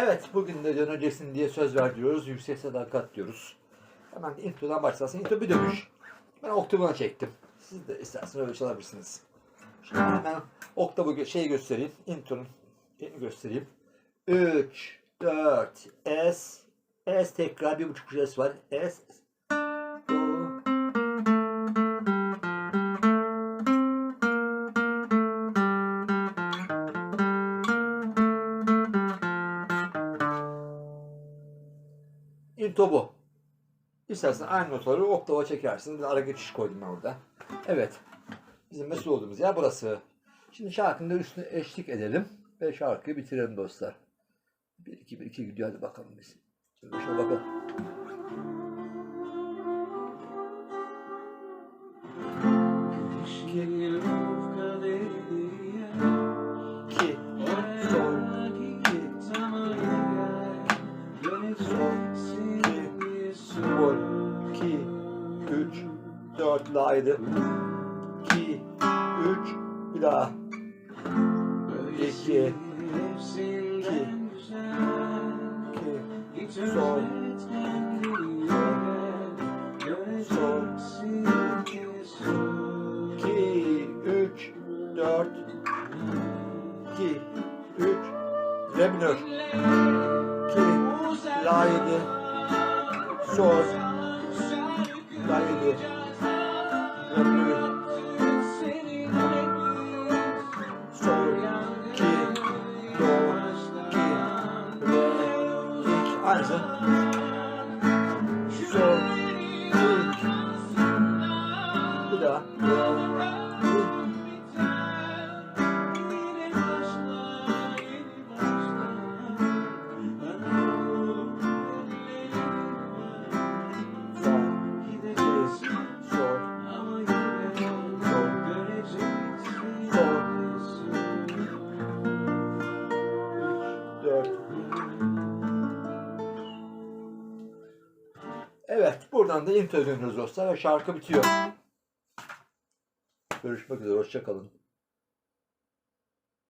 Evet, bugün de döneceksin diye söz ver diyoruz. Yüksek sadakat diyoruz. Hemen introdan başlasın. Intro bir dönüş. Ben oktavına çektim. Siz de isterseniz öyle çalabilirsiniz. Şimdi hemen oktavı şey göstereyim. Intro'nun göstereyim. 3, 4, S, S tekrar bir buçuk S var. S, Intro bu. İstersen aynı notaları oktava çekersin. Bir ara geçiş koydum ben orada. Evet. Bizim mesul olduğumuz yer burası. Şimdi şarkının da üstüne eşlik edelim. Ve şarkıyı bitirelim dostlar. 1 2 1 2 gidiyor hadi bakalım biz. Şöyle şuna bakalım. Sol, iki, üç, dört laydı. İki, üç, bir daha. İki, iki, iki, sol, sol, iki, üç, dört, iki, üç, re minör. İki, la yedi, sol, la yedi, re minör, sol, iki, do, iki, re, iki, aynısı. Sol, iki, bir daha, Evet, buradan da intro dostlar ve şarkı bitiyor. Görüşmek üzere, hoşçakalın.